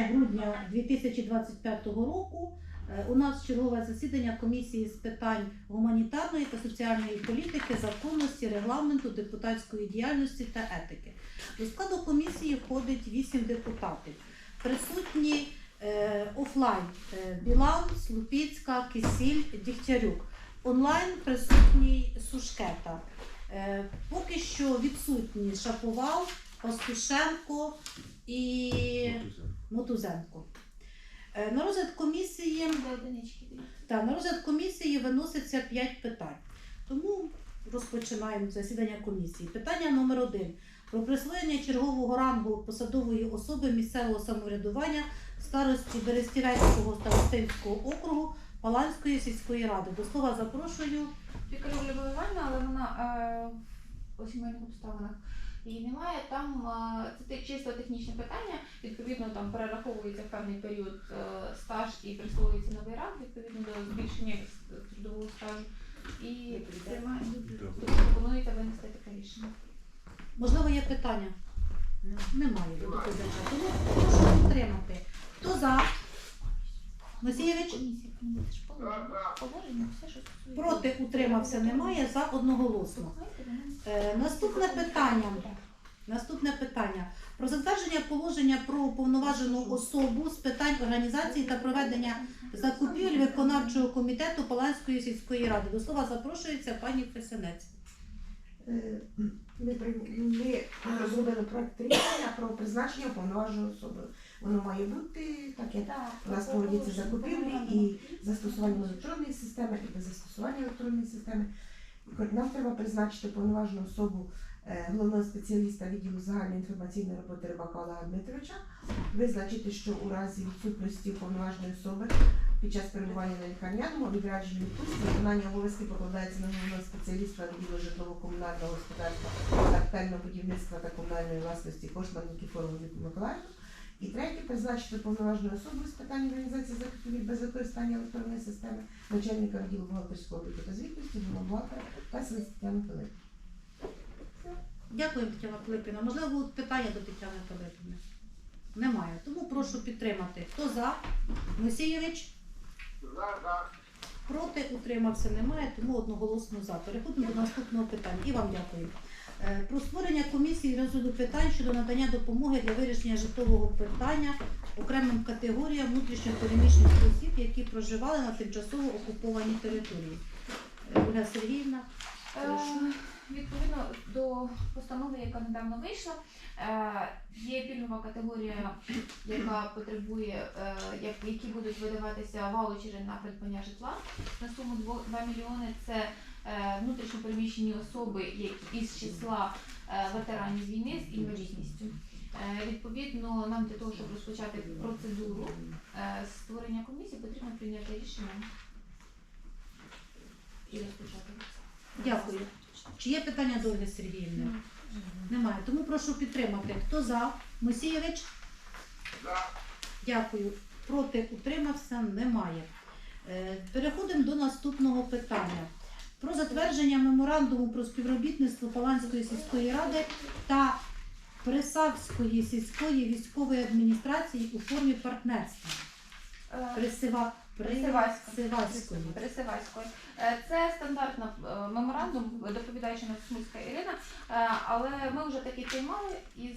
грудня 2025 року е, у нас чергове засідання комісії з питань гуманітарної та соціальної політики, законності, регламенту, депутатської діяльності та етики. До складу комісії входить 8 депутатів. Присутні е, офлайн е, Білан, Слупіцька, Кисіль, Дігтярюк. Онлайн присутній Сушкета. Поки що відсутні Шаповал, Пастушенко і Мотузенко. Е, На розгляд комісії та на розгляд комісії виноситься 5 питань. Тому розпочинаємо засідання комісії. Питання номер один про присвоєння чергового рангу посадової особи місцевого самоврядування старості Берестівецького старостинського округу Паланської сільської ради. До слова запрошую. Пікарю Івановна, але вона е, по сімейних обставинах її немає. Там це чисто технічне питання. Відповідно, там перераховується певний період е, стаж і присвоюється новий ранг відповідно до збільшення трудового стажу. І пропонується винести таке рішення. Можливо, є питання? Немає. Тому прошу підтримати. Хто за? Стосується. Проти утримався немає за одноголосно. Е, наступне питання. Наступне питання про затвердження положення про уповноважену особу з питань організації та проведення закупівель виконавчого комітету Паланської сільської ради. До слова запрошується пані Фесенець. Е, Ми, при- ми розробили проект рішення про призначення уповноваженої особи. Воно має бути так, як у нас проводяться закупівлі і застосування електронної системи, і без застосування електронної системи. Нам треба призначити уповноважену особу е, головного спеціаліста відділу загальної інформаційної роботи Рибака Олега Дмитровича, визначити, що у разі відсутності уповноваженої особи під час перебування на лікарняному відрядженні відпустці виконання обов'язків покладається на головного спеціаліста відділу житлово-комунального господарства, капітального будівництва та комунальної власності Кошман Нікіфорову Віку. І третє, призначити повноважну особу з питань організації закупівель без використання електронної системи, начальника відділу бухгалтерського обліку та звітності, бухгалтера та Тетяну Пилип. Дякую, Тетяна Пилипівна. Можливо, будуть питання до Тетяни Пилипівни? Немає. Тому прошу підтримати. Хто за? Мусійович? Проти утримався немає, тому одноголосно за. Переходимо до наступного питання. І вам дякую. Е, Про створення комісії розгляду питань щодо надання допомоги для вирішення житлового питання окремим категоріям внутрішньопереміщених осіб, які проживали на тимчасово окупованій території. Е, Ольга Сергіївна. Е, Відповідно до постанови, яка недавно вийшла, е, є пільгова категорія, яка потребує, е, як- які будуть видаватися ваучери на придбання житла на суму 2 мільйони. Це е, внутрішньо особи які із числа е, ветеранів війни з інвалідністю. Е, Відповідно, нам для того, щоб розпочати процедуру е, створення комісії, потрібно прийняти рішення і розпочати. Дякую. Чи є питання до Ольги Сергіївни? Немає. Тому прошу підтримати. Хто за? Мусійович? Дякую. Проти утримався? Немає. Е, Переходимо до наступного питання. Про затвердження меморандуму про співробітництво Паланської сільської ради та Присавської сільської військової адміністрації у формі партнерства. Е, Присива... Присиваської. Присиваської. Е, Це стандартна е, меморандум, доповідаючи нас Смульська Ірина, Е, але ми вже таки приймали із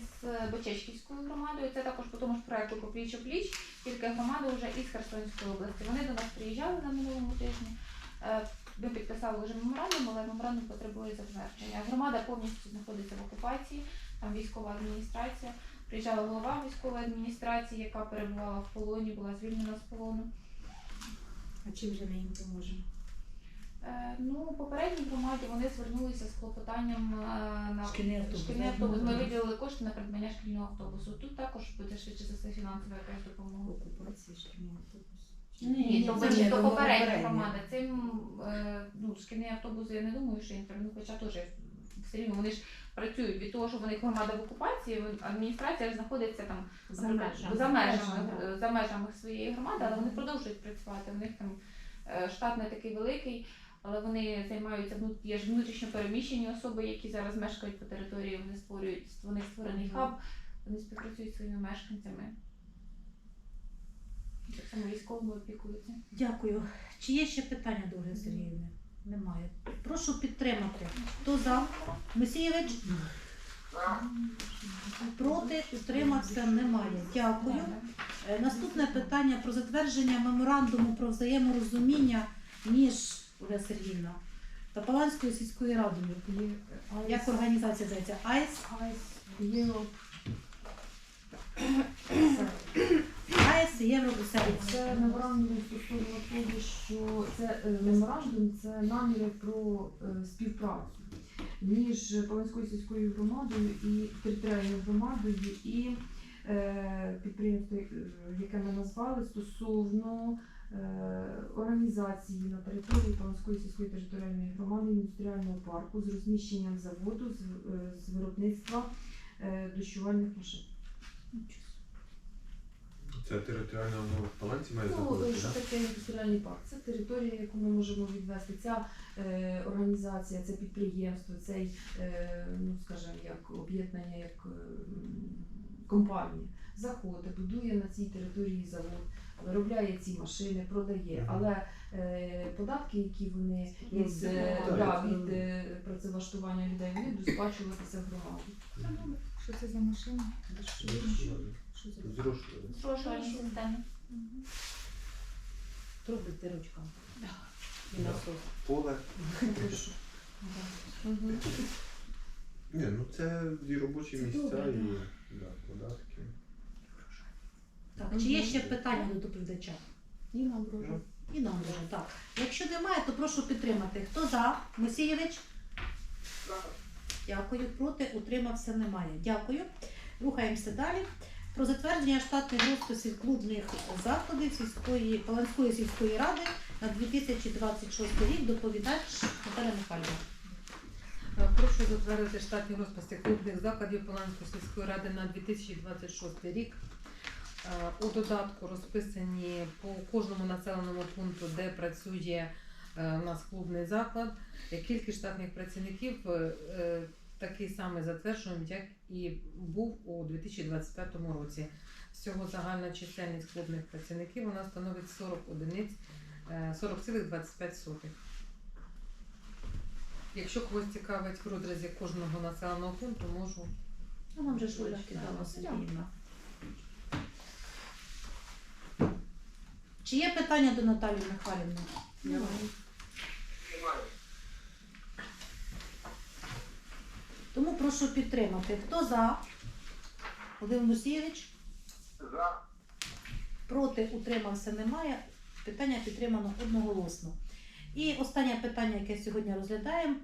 Бочечківською громадою. Це також по тому ж проекту по пліч пліч, тільки громада вже із Херсонської області. Вони до нас приїжджали на минулому тижні. Ми підписали вже меморандум, але меморандум потребує затвердження. Громада повністю знаходиться в окупації, там військова адміністрація. Приїжджала голова військової адміністрації, яка перебувала в полоні, була звільнена з полону. А чим же ми їм поможемо? Е, Ну, попередній громаді вони звернулися з клопотанням е, на Шкільний автобус. шкільний автобус. Ми виділили кошти на придбання шкільного автобусу. Тут також буде швидше за все фінансова якась допомога. Окупації шкільний автобус. Ні, то, це це не то попередня громада. Цим е, ну, шкільний автобус я не думаю, що їм треба, ну, хоча теж все рівно вони ж працюють від того, що вони громада в окупації, адміністрація ж знаходиться там За межами. за межами, За е, за межами своєї громади, але вони продовжують працювати. У них там е, штат не такий великий, але вони займаються ну, є ж внутрішньо переміщені особи, які зараз мешкають по території. Вони створюють вони створений хаб, вони співпрацюють зі своїми мешканцями. Саме військовими опікуються. Дякую. Чи є ще питання до Ольги Сергіївни? Немає. Прошу підтримати. Хто за? Мисієвич? Проти? Утримався? Немає. Дякую. Е, Наступне питання про затвердження меморандуму про взаєморозуміння між Ольга Сергіївна та Паланською сільською радою. Як організація зветься? АЙС? АЕС і Євробусервіс. Це меморандум стосовно того, що це е, меморандум, це наміри про е, співпрацю між Паланською сільською громадою і територіальною громадою і е, підприємство, е, яке ми назвали, стосовно е, організації на території Паланської сільської територіальної громади індустріального парку з розміщенням заводу з, з виробництва е, дощувальних машин. Це територіальна мова в Паланці має Ну, заходити, що так? таке індустріальний парк? Це територія, яку ми можемо відвести. Ця е, організація, це підприємство, цей, е, ну скажімо, як об'єднання, як е, м, компанія заходить, будує на цій території завод, виробляє ці машини, продає. Мгм. Але е, податки, які вони Ну, із е, так, да, це- від е, працевлаштування людей, вони будуть сплачуватися громаді. Що це за машина? Що це? Зрошували. Системи. Труби з дирочками. І насос. Поле. Ні, ну це і робочі місця, і да, податки. Так, чи є ще питання до доповідача? І нам брожу. Ну, І нам дуже так. Якщо немає, то прошу підтримати. Хто за? Мусієвич? Дякую. Проти утримався немає. Дякую. Рухаємося далі. Про затвердження штатних розписів клубних закладів сільської Паланської сільської ради на 2026 рік. Доповідач Наталя Михайлівна. Прошу затвердити штатні розписи клубних закладів Поланської сільської ради на 2026 рік. У додатку розписані по кожному населеному пункту, де працює е, у нас клубний заклад. Кількість штатних працівників е, е, такий самий затверджений, як і був у 2025 році. Всього загальна чисельність клубних працівників у нас становить 40 одиниць, е, 40,25. Якщо когось цікавить в розрізі кожного населеного пункту, можу. Ну, нам же ж Оля кидала Сергіївна. Чи є питання до Наталії Михайлівни? Немає. Тому прошу підтримати. Хто за? Володимир Мусійович? За. Проти утримався немає. Питання підтримано одноголосно. І останнє питання, яке сьогодні розглядаємо,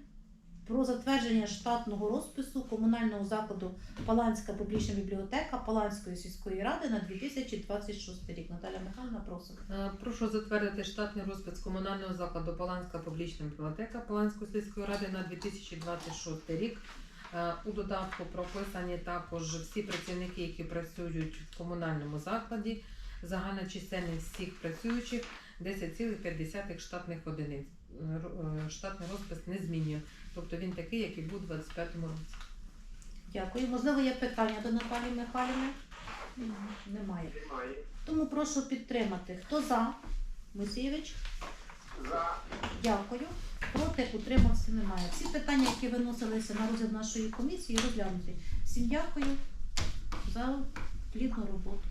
про затвердження штатного розпису комунального закладу Паланська публічна бібліотека Паланської сільської ради на 2026 рік. Наталя Михайловна, просить. Е, Прошу затвердити штатний розпис комунального закладу Паланська публічна бібліотека Паланської сільської ради на 2026 рік. Е, У додатку прописані також всі працівники, які працюють в комунальному закладі. Загальна чисельність всіх працюючих 10,5 штатних одиниць. Е, е, Штатний розпис не змінює. Тобто він такий, як і був у 2025 році. Дякую. Можливо, є питання до Наталії Михайлівни? Немає. Немає. Тому прошу підтримати. Хто за? Мусійович? За. Дякую. Проти утримався немає. Всі питання, які виносилися на розгляд нашої комісії, розглянуті. Всім дякую за плідну роботу.